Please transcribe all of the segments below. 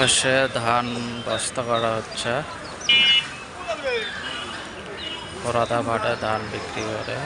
পাশে ধান বস্তা করা হচ্ছে। পরাদা ভাটা ধান বিক্রি করে।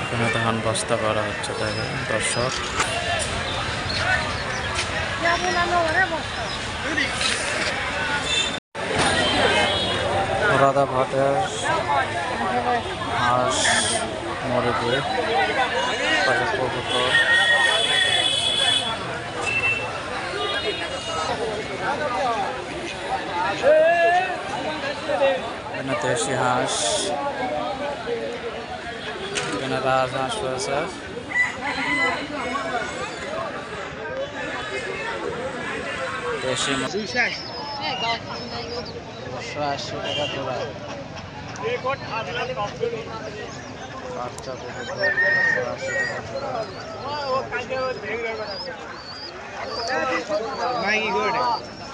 এখানে ধান বস্তা করা হচ্ছে দেখেন, দর্শক। পরাদা ভাটের হাঁস, মুরগি কবুতর। দেশি হাঁস এখানে রাজহাঁস রয়েছে দেশি দুশো আশি টাকা জোড়া বাচ্চা দুশো আশি টাকা জোড়া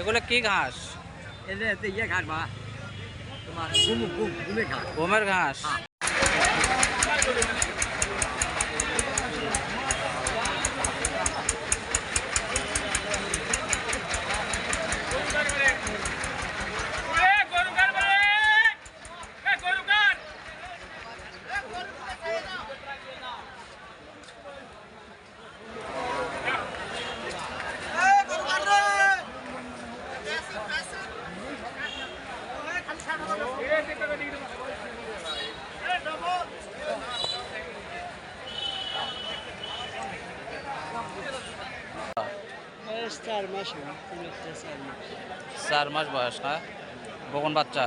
এগুলো কি ঘাস ইয়ে ঘাট বা তোমার ঘুম ঘুম ঘুমে ঘাট ঘুমের ঘাস চার মাস চার মাস। বয়স না? বকন বাচ্চা?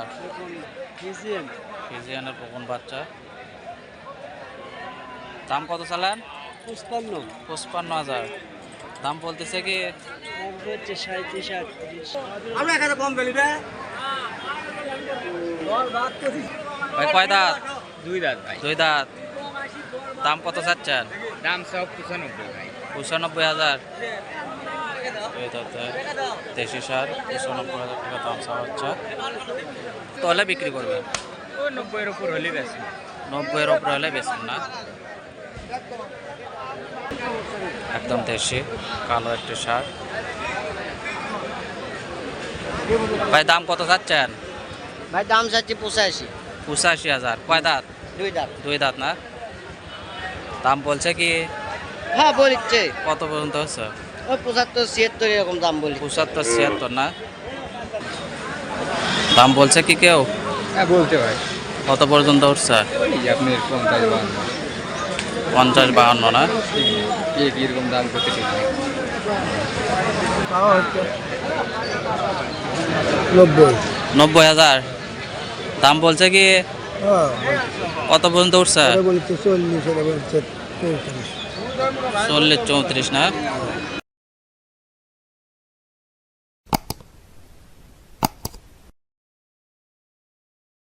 ফিজিয়ানের বকন বাচ্চা। দাম কত চালান? পুষ্পান্ন পঁচপান্ন হাজার। দাম বলতেছে কি? আমরা এখানে কম গেলি ভাই কয় দাঁত? দুই দাঁত ভাই। দুই দাঁত। দাম কত চাচ্ছেন? দাম সব পঁচানব্বই ভাই। পঁচানব্বই হাজার। দেশি সার পঁচানব্বই হাজার টাকা দাম চাওয়া হচ্ছে। তাহলে বিক্রি করবে? নব্বইয়ের উপর হলে বেশি নব্বইয়ের ওপরে হলে বেশি না। একদম দেশি কালো একটি সার। ভাই দাম কত চাচ্ছেন? ভাই দাম চাচ্ছি পঁচাশি। পঁচাশি হাজার। কয় দাঁত? দুই দাঁত। দুই দাঁত না? দাম বলছে কি? হ্যাঁ বলছে কত পর্যন্ত হচ্ছে? পঁচাত্তর ছিয়াত্তর এরকম দাম বলি। পঁচাত্তর ছিয়াত্তর না? দাম বলছে কি কেউ? হ্যাঁ বলতে ভাই কত পর্যন্ত উঠছে? আপনি পঞ্চাশ বাহান্ন। না? কীরকম দাম করতে ঠিক নব্বই। নব্বই হাজার? দাম বলছে কি? কত পর্যন্ত উঠছে? চল্লিশ চৌত্রিশ। চল্লিশ চৌত্রিশ না?